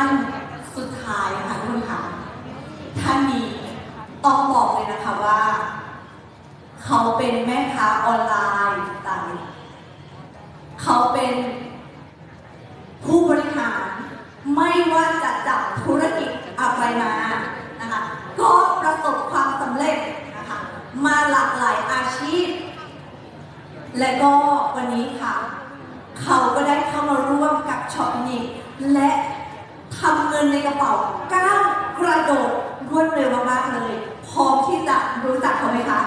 ท่านสุดท้ายค่ะทุกคนค่ะท่านนี้ต้องบอกเลยนะคะว่า เขาเป็นแม่ค้าออนไลน์ต่างเขาเป็นผู้บริหารไม่ว่าจะจับธุรกิจอะไรมานะคะก็ประสบความสำเร็จนะคะมาหลากหลายอาชีพ และก็วันนี้ค่ะ เขาก็ได้เข้ามาร่วมกับช็อปนี้และ ทำเงินในกระเป๋าก้าวกระโดดรวดเร็วมากๆเลย พร้อมที่จะรู้จักเขาไหมคะ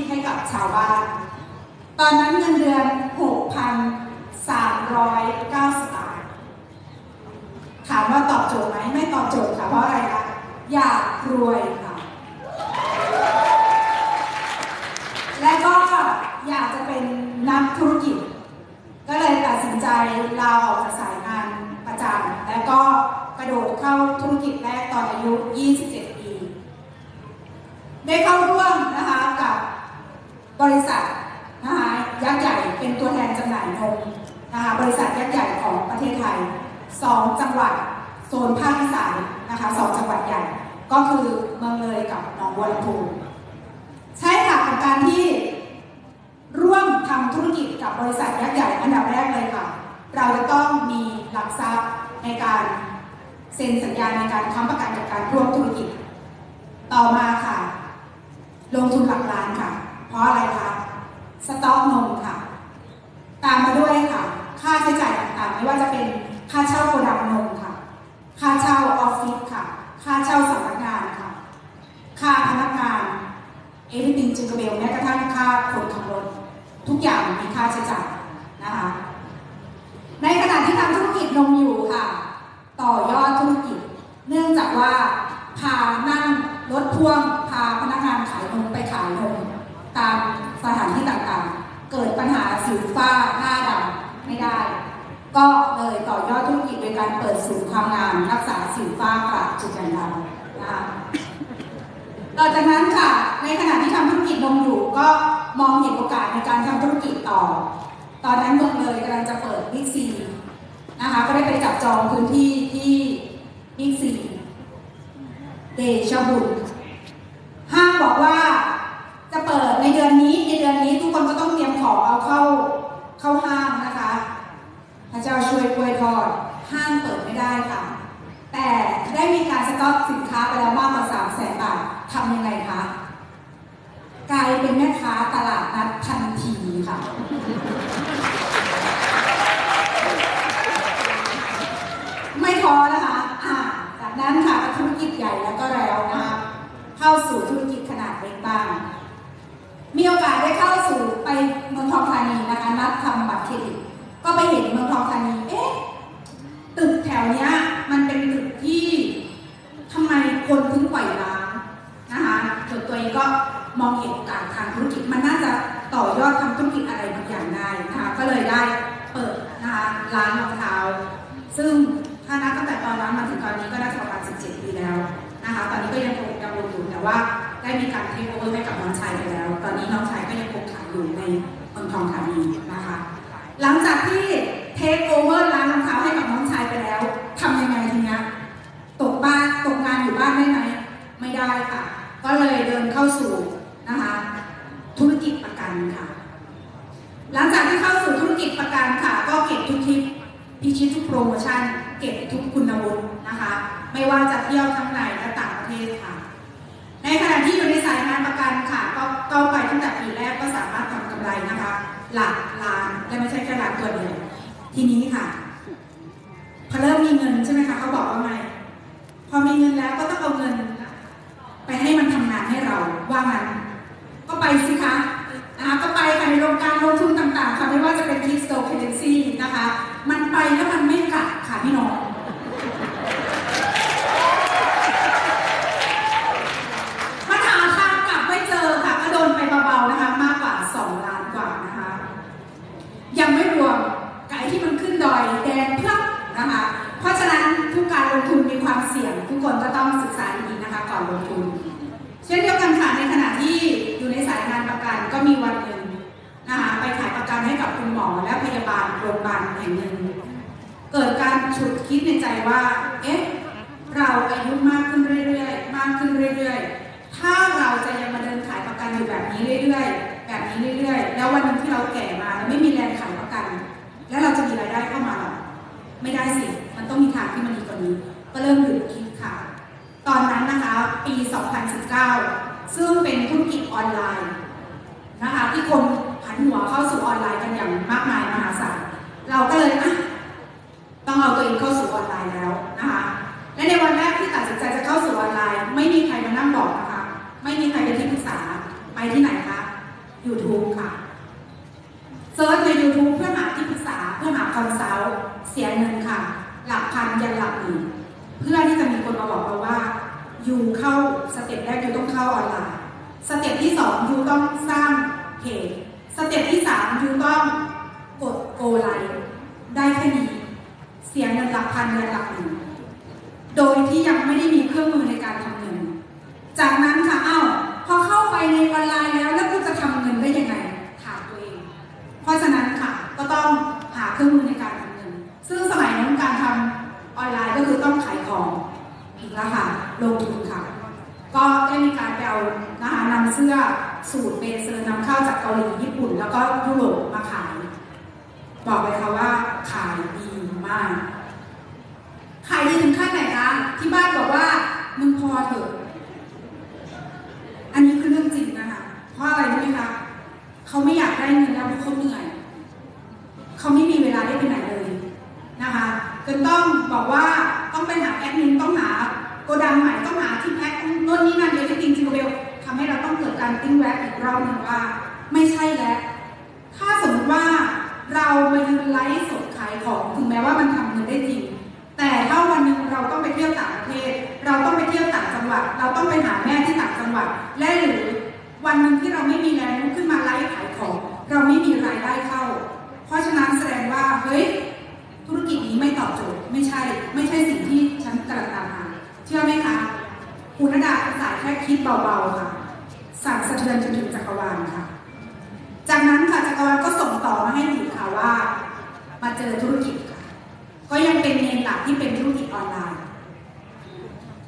พให้กับชาวบ้าน ตอนนั้นเงินเดือน 6,390บาทถามว่าตอบโจทย์ไหมไม่ตอบโจทย์ค่ะ เพราะอะไรคะอยากรวยค่ะ และก็อยากจะเป็นนักธุรกิจ ก็เลยตัดสินใจลาออกจากสายงานประจำแล้วก็กระโดดเข้าธุรกิจแรกตอนอายุ 27 ปี ได้เข้าร่วมนะคะ บริษัทนะคะยักษ์ใหญ่เป็นตัวแทนจำหน่ายนมนะคะบริษัทยักษ์ใหญ่ของประเทศไทย 2 จังหวัดโซนภาคอีสานนะคะสองจังหวัดใหญ่ก็คือเมืองเลยกับหนองบัวลำพูใช่ค่ะกับการที่ร่วมทำธุรกิจกับบริษัทยักษ์ใหญ่อันดับแรกเลยค่ะ เราจะต้องมีหลักทรัพย์ในการเซ็นสัญญาในการค้ำประกันกับการร่วมธุรกิจ ต่อมาค่ะ ลงทุนหลักล้านค่ะ เพราะอะไรคะ สต็อกนมค่ะ ตามมาด้วยค่ะ ค่าใช้จ่ายต่างๆ ไม่ว่าจะเป็นค่าเช่าโกดังนมค่ะ ค่าเช่าออฟฟิศค่ะ ค่าเช่าสำนักงานค่ะ ค่าพนักงานเอฟติงจิงกเบลแม้กระทั่งค่าคนขับรถ ทุกอย่างมีค่าใช้จ่ายนะคะ ในขณะที่ทำธุรกิจนมอยู่ค่ะ ต่อยอดธุรกิจ เนื่องจากว่าพานั่งรถพ่วงพาพนักงานขายนมไปขายนม ตามสถานที่ต่างๆ เกิดปัญหาสิวฝ้าหน้าดำไม่ได้ ก็เลยต่อยอดธุรกิจโดยการเปิดศูนย์ความงามรักษาสิวฝ้ากระจุดด่างดำนะคะต่อจากนั้นค่ะในขณะที่ทำธุรกิจนมอยู่ก็มองเห็นโอกาสในการทำธุรกิจต่อ ตอนนั้นเมืองเลยกำลังจะเปิดบิ๊กซีนะคะก็ได้ไปจับจองพื้นที่ที่บิ๊กซีเดชบุญห้างบอกว่า จะเปิดในเดือนนี้ในเดือนนี้ทุกคนก็ต้องเตรียมของเอาเข้าเข้าห้างนะคะ พระเจ้าช่วยกล้วยทอดห้างเปิดไม่ได้ค่ะ แต่ได้มีการสต็อกสินค้าไปแล้วมากกว่าสามแสนบาททำยังไงคะกลายเป็นแม่ค้าตลาดนัดทันทีค่ะ ไม่ท้อนะคะอ่าจากนั้นค่ะธุรกิจใหญ่แล้วก็แล้วนะคะเข้าสู่ธุรกิจขนาดเล็กบ้าง มีโอกาสได้เข้าสู่ไปเมืองทองธานีนะคะนัดทำบัตรเครดิต ก็ไปเห็นเมืองทองธานี เอ๊ะ ตึกแถวเนี้ยมันเป็นตึกที่ทำไมคนถึงปล่อยร้างนะคะส่วนตัวเองก็มองเห็นโอกาสทางธุรกิจมันน่าจะต่ ต่อยอดทำธุร กิจอะไรบางอย่างได้นะคะ ก็เลยได้เปิดนะคะร้านรองเท้า ซึ่งถ้านับตั้งแต่ตอนนั้นมาถึงตอนนี้ก็น่าจะประมาณ17 ปีแล้วนะคะ ตอนนี้ก็ยังคงดำรงอยู่แต่ว่าได้มีการเทคโอเวอร์ให้กับน้องชายไปแล้ว ตอนนี้น้องชายก็ยังคงขายอยู่ในเมืองทองธานีนะคะ หลังจากที่เทคโอเวอร์ร้านรองเท้าให้กับน้องชายไปแล้วทำยังไงทีเนี้ยตกบ้านตกงานอยู่บ้านได้ไหมไม่ได้ค่ะ ก็เลยเดินเข้าสู่นะคะธุรกิจประกันค่ะ หลังจากที่เข้าสู่ธุรกิจประกันค่ะ ก็เก็บทุกทริปพิชิตทุกโปรโมชั่น เก็บทุกคุณวุฒินะคะ ไม่ว่าจะเที่ยวทั้งในและต่างประเทศค่ะ ในขณะที่อยู่ในสายงานประกันค่ะ ก็ก็ไปตั้งแต่ปีแรกก็สามารถทำกำไรนะคะ หลักล้านและไม่ใช่แค่หลักตัวเดียวทีนี้ค่ะพอเริ่มมีเงินใช่ไหมคะเขาบอกว่าไงพอมีเงินแล้วก็ต้องเอาเงิน ไปให้มันทำงานให้เราว่างั้นก็ไปสิคะ นะคะก็ไปค่ะในโรงการลงทุนต่างๆค่ะไม่ว่าจะเป็น k i d s t o c u r r e n c y นะคะ มันไปแล้วมันไม่กลับค่ะพี่น้อง มันหาทางกลับไม่เจอค่ะ ก็โดนไปเบาๆนะคะ มากกว่า 2 ล้านกว่านะคะ ยังไม่รวมไก่ที่มันขึ้นดอยแดงพลับนะคะ เพราะฉะนั้นทุกการลงทุนมีความเสี่ยง ทุกคนก็ต้องศึกษาดีๆนะคะ ก่อนลงทุน เช่นเดียวกันค่ะในขณะที่อยู่ในสายงานประกันก็มีวันหนึ่งนะคะไปขายประกันให้กับคุณหมอและพยาบาลโรงพยาบาลแห่งหนึ่ง เกิดการฉุดคิดในใจว่า เอ๊ะ เราอายุมากขึ้นเรื่อยๆ มากขึ้นเรื่อยๆ ถ้าเราจะยังมาเดินขายประกั นี้เรื่อยๆ แบบนี้เรื่อยๆ แล้ววันนึงที่เราแก่มาแล้วไม่มีแรงขายประกัน แล้วเราจะมีรายได้เข้ามาหรอไม่ได้สิ มันต้องมีทางที่มันดีกว่านี้ ก็เริ่มหยุดคิดค่ะ ตอนนั้นนะคะ ปี 2019 ซึ่งเป็นธุรกิจออนไลน์นะคะที่คนหันหัวเข้าสู่ออนไลน์กันอย่างมากมายมหาศาล เราก็เลยอะต้องเอาตัวเองเข้าสู่ออนไลน์แล้ว ไปที่ไหนคะ YouTube ค่ะเซิร์ชใน YouTube เพื่อหาที่ปรึกษาเพื่อหาคอนซัลท์เสียเงินค่ะ หลักพันยันหลักหมื่นเพื่อที่จะมีคนมาบอกเราว่าอยู่เข้าสเต็ปแรกยูต้องเข้าออนไลน์สเต็ปที่สองยูต้องสร้างเพจสเต็ปที่สามยูต้องกดโกไลน์ได้แค่นี้เสียเงินหลักพันเงินหลักหมื่นโดยที่ยังไม่ได้มีเครื่องมือในการทำเงิน จากนั้นค่ะเอ้าพอเข้า ในออนไลน์แล้วแล้วกูจะทำเงินได้ยังไงถามตัวเอง เพราะฉะนั้นค่ะก็ต้องหาเครื่องมือในการทำเงิน ซึ่งสมัยนั้นการทำออนไลน์ก็คือต้องขายของอีกแล้วค่ะลงทุนค่ะ ก็ได้มีการไปเอานะคะนำเสื้อสูตรเบเซอร์นำเข้าจากเกาหลีญี่ปุ่น แล้วก็ยุโรปมาขาย บอกเลยค่ะว่าขายดีมากขายดีถึงขั้นไหนคะที่บ้านบอกว่ามึงพอเถอะ อันนี้คือเรื่องจริงนะคะ เพราะอะไรรู้ไหมคะ เขาไม่อยากได้เงิน ระแค่คิดเบาๆค่ะ สั่นสะเทือนจนถึงจักรวาลค่ะ จากนั้นค่ะจักรวาลก็ส่งต่อมาให้หนูค่ะว่า มาเจอธุรกิจค่ะ ก็ยังเป็นเมนหลักที่เป็นธุรกิจออนไลน์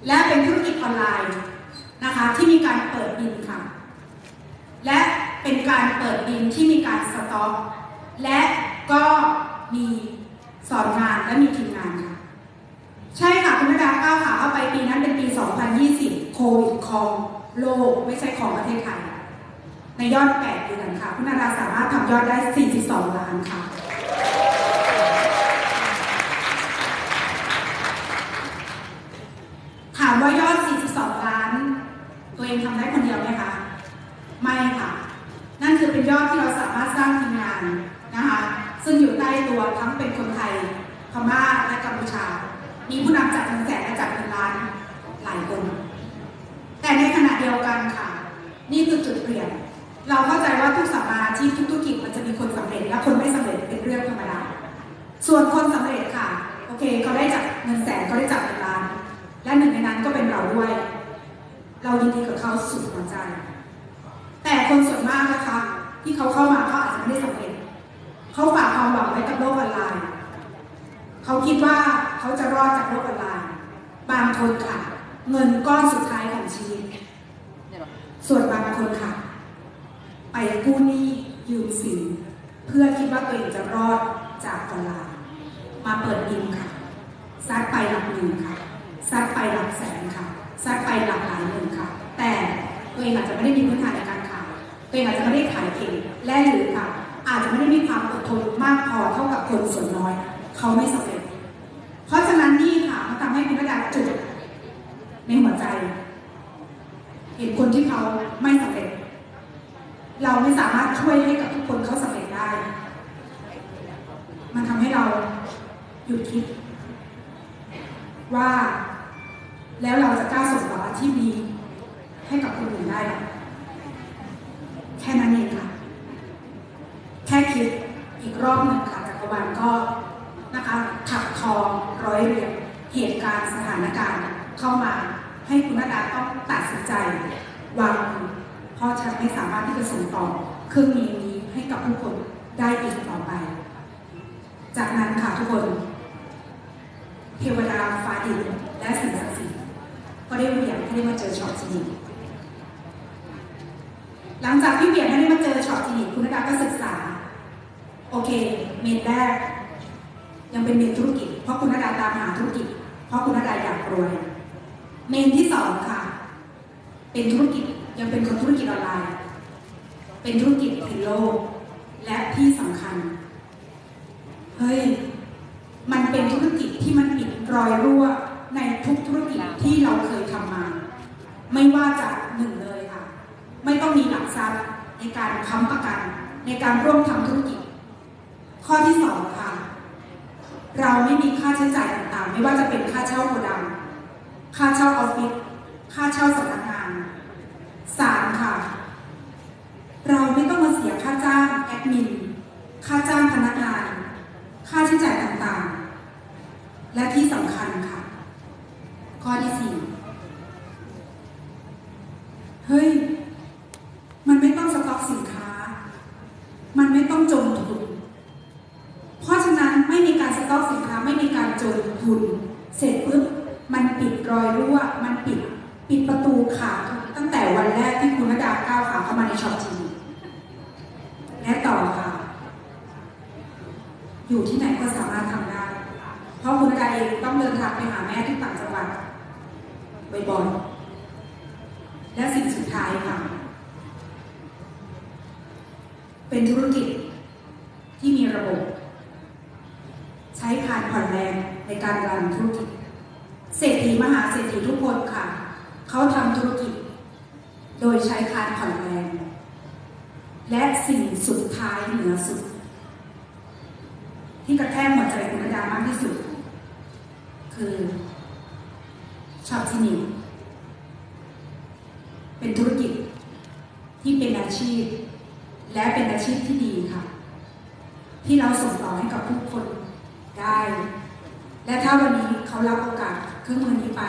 และเป็นธุรกิจออนไลน์นะคะที่มีการเปิดบินค่ะ และเป็นการเปิดบินที่มีการสต็อกและก็มีสอนงานและมีทีมงานค่ะ ใช่ค่ะคุณนดาก้าวขาเข้าไปปีนั้นเป็นปี 2020 โควิดคองโลกไม่ใช่ของประเทศไทย ในยอด8เดือนค่ะ คุณนาดาสามารถทำยอดได้ 42 ล้านค่ะ ถามว่ายอด 42 ล้าน ตัวเองทำได้คนเดียวไหมคะ ไม่ค่ะ นั่นคือเป็นยอดที่เราสามารถสร้างทีมงานนะคะ ซึ่งอยู่ใต้ตัวทั้งเป็นคนไทย พม่า และกัมพูชา มีผู้นำจากเงินแสนและจากเงินล้านหลายคน แต่ในขณะเดียวกันค่ะ นี่คือจุดเปลี่ยน เราเข้าใจว่าทุกสัมมาอาชีพ ส่วนคนสำเร็จค่ะ โอเคเขาได้จากเงินแสนเขาได้จากเงินล้าน และหนึ่งในนั้นก็เป็นเราด้วย เรายินดีกับเขาสุดหัวใจ แต่คนส่วนมากนะคะ ที่เขาเข้ามาเขาอาจจะไม่ได้สำเร็จเขาฝากความหวังไว้กับโลกออนไลน์เขาคิดว่าเขาจะรอดจากโลกออนไลน์บางคนค่ะ เงินก้อนสุดท้ายของชีวิตส่วนบางคนค่ะ ไปกู้หนี้ยืมสินเพื่อคิดว่าตัวเองจะรอดจากออนไลน์ มาเปิดอินค่ะซัดไปหลักหมื่นค่ะซัดไปหลักแสนค่ะซัดไปหลักหลายหมื่นค่ะ แต่ตัวเองอาจจะไม่ได้มีพื้นฐานในการขายตัวเองอาจจะไม่ได้ขายเก่งและหรือค่ะ อาจจะไม่ได้มีความอดทนมากพอเท่ากับคนส่วนน้อย เขาไม่สำเร็จ เพราะฉะนั้นนี่ค่ะมันทำให้คุณระดาจุดในหัวใจ เห็นคนที่เขาไม่สำเร็จ เราไม่สามารถช่วยให้กับทุกคนเขาสำเร็จได้ มันทำให้เราหยุดคิด ว่า แล้วเราจะกล้าส่งต่ออาชีให้กับคนอื่นได้แค่นั้นเองค่ะ แค่คิดอีกรอบหนึ่งค่ะจักรวาลก็นะคะถักทองร้อยเรียงเหตุการณ์สถานการณ์เข้ามาให้คุณนาดาต้องตัดสินใจวางมือเพราะฉันไม่สามารถที่จะส่งต่อเครื่องมือนี้ให้กับผู้คนได้อีกต่อไป จากนั้นค่ะทุกคน เทวดาฟ้าดินและสิ่งศักดิ์สิทธิ์ ก็ได้เหวี่ยงให้ได้มาเจอช็อตจริงหลังจากที่เหวี่ยงให้ได้มาเจอช็อตจริงคุณนาดาก็ศึกษา โอเค เมนแรก ยังเป็นเมนธุรกิจ เพราะคุณนาดาตามหาธุรกิจ เพราะคุณนาดาอยากรวย เมนที่สองค่ะ เป็นธุรกิจยังเป็นคนธุรกิจออนไลน์ เป็นธุรกิจผิโลก และที่สำคัญ เฮ้ย มันเป็นธุรกิจที่มันปิดรอยรั่วในทุกธุรกิจที่เราเคยทำมา ไม่ว่าจะหนึ่งเลยค่ะ ไม่ต้องมีหลักทรัพย์ในการค้ำประกัน ในการร่วมทำธุรกิจ ข้อที่สองค่ะ เราไม่มีค่าใช้จ่ายต่างๆ ไม่ว่าจะเป็นค่าเช่าโกดังค่าเช่าออฟฟิศค่าเช่าสำนักงานสามค่ะ เราไม่ต้องมาเสียค่าจ้างแอดมิน ค่าจ้างพนักงาน ค่าใช้จ่ายต่างๆ และที่สำคัญค่ะ ข้อที่สี่เฮ้ย มันไม่ต้องสต็อกสินค้า มันไม่ต้องจมทุน เพราะฉะนั้นไม่มีการสต็อกสินค้า ไม่มีการจม ทุน เสร็จปุ๊บมันปิดรอยรั่ว มันปิดปิดประตูขาดตั้งแต่วันแรกที่คุณระดาก้าวขาเข้ามาในช็อปจีและต่อค่ะ อยู่ที่ไหนก็สามารถทำได้ เพราะคุณระดาเองต้องเดินทางไปหาแม่ที่ต่างจังหวัดบ่อยๆและสิ่งสุดท้ายค่ะ เป็นธุรกิจที่มีระบบ ใช้ผ่านผ่อนแรง ในการรันธุรกิจ เศรษฐีมหาเศรษฐีทุกคนค่ะ เขาทำธุรกิจ โดยใช้การผ่อนแรงและสิ่งสุดท้ายเหนือสุด ที่กระแทกหัวใจคุณระดามากที่สุด คือชอบที่นี่เป็นธุรกิจที่เป็นอาชีพ และเป็นอาชีพที่ดีค่ะ ที่เราส่งต่อให้กับทุกคนได้ และถ้าวันนี้เขารับโอกาสเครื่องมือนี้ไป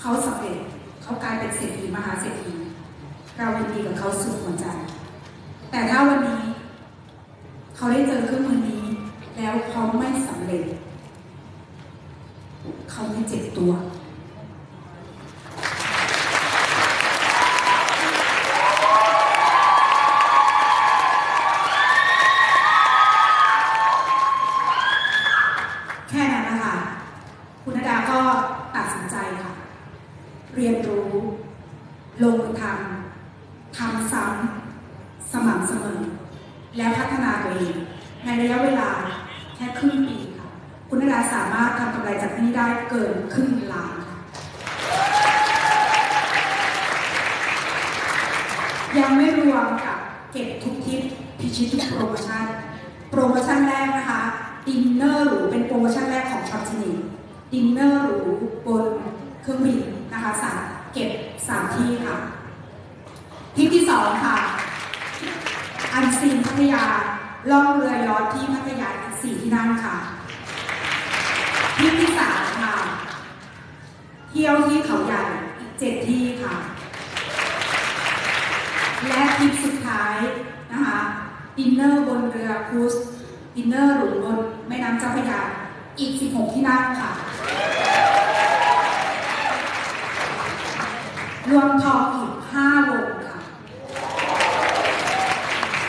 เขาสำเร็จเขากลายเป็นเศรษฐีมหาเศรษฐีเรายินดีกับเขาสุดหัวใจ แต่ถ้าวันนี้ เขาได้เจอเครื่องมือนี้ แล้วเขาไม่สำเร็จ เขาไม่เจ็บตัว แค่นั้นนะคะ คุณนดาก็ตัดสินใจค่ะ เรียนรู้ ลงมือทำทำซ้ำสม่ำเสมอ และพั ฒนาตัวเองในระยะเวลาแค่ครึ่งปีค่ะ คุณนดาสามารถทำกำไรจากที่นี่ได้เกินครึ่งล้านค่ะ ยังไม่รวมกับเก็บทุกทิปพิชิตทุกโปรโมชั่น โปรโมชั่นแรกนะคะดินเนอร์หรูเป็นโปรโมชั่นแรกของช็อปชินีดินเนอร์หรูบนเครื่องบินนะคะสามเก็บสามที่ค่ะทริปที่สองค่ะ อันซีนพัทยาล่องเรือยอทที่พัทยาอีกสี่ที่นั่งค่ะ ทริปที่สามค่ะ เที่ยวที่เขาใหญ่อีกเจ็ดที่ค่ะ และทริปสุดท้ายนะคะดินเนอร์บนเรือครูซดินเนอร์หรูบนแม่น้ำเจ้าพระยาอีก 16 ที่นั่งค่ะ รวมทองอีก 5 วงค่ะ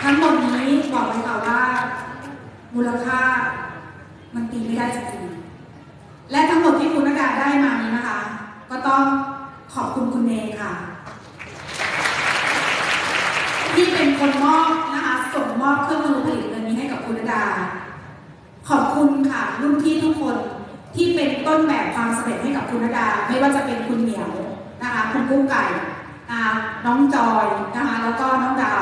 ทั้งหมดนี้บอกเลยค่ะว่า มูลค่ามันตีไม่ได้จริง และทั้งหมดที่คุณนดาได้มานี้นะคะ ก็ต้องขอบคุณคุณเนค่ะ ที่เป็นคนมอบนะคะส่งมอบเครื่องมือผลิตเงินนี้ให้กับคุณนดาขอบคุณค่ะรุ่นพี่ทุกคนที่เป็นต้นแบบความสำเร็จให้กับคุณนดาไม่ว่าจะเป็นคุณเหมียวนะคะคุณกุ้งไก่นะน้องจอยนะคะแล้วก็น้องดาว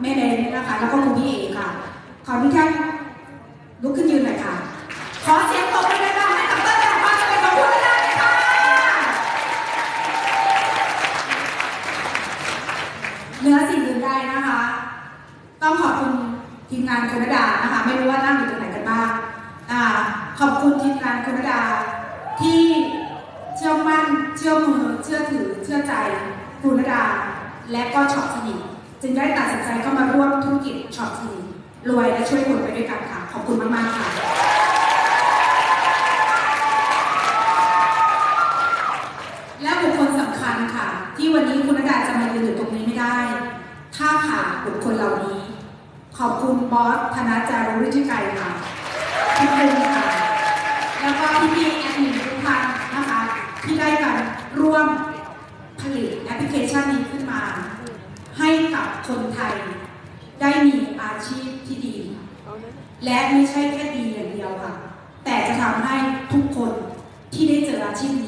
แม่เดนนะคะ แล้วก็คุณพี่เอค่ะขออนุญาตลุกขึ้นยืนหน่อยค่ะ ขอเสียงตบมือดังๆให้กับต้นแบบความสำเร็จของคุณนดาเลยค่ะ เนื้อสิ่งอื่นใดนะคะ ต้องขอบคุณทีมงานคุณดานะคะ ไม่รู้ว่านั่งอยู่ตรงไหนกันบ้างอ่าขอบคุณทีมงานคุณดาที่เชื่อมั่น เชื่อมือ เชื่อถือ เชื่อใจคุณดา และก็ช็อปสนิทจึงได้ตัดสินใจเข้ามาร่วมธุรกิจช็อปสนิทรวยและช่วยคนไปด้วยกันค่ะ ขอบคุณมาก ๆ ค่ะบุคคลสำคัญค่ะ ที่วันนี้คุณนดาจะมายืนอยู่ตรงนี้ไม่ได้ ถ้าขาด บุคคลเหล่านี้ ขอบคุณบอสธนาจารุวิจิไกรค่ะพี่ปุ้งค่ะ แล้วก็พี่พี่ๆแอดมินทุกท่านนะคะ ที่ได้กันร่วมผลิตแอปพลิเคชันนี้ขึ้นมา ให้กับคนไทย ได้มีอาชีพที่ดี และไม่ใช่แค่ดีอย่างเดียวค่ะ แต่จะทำให้ทุกคนที่ได้เจออาชีพนี้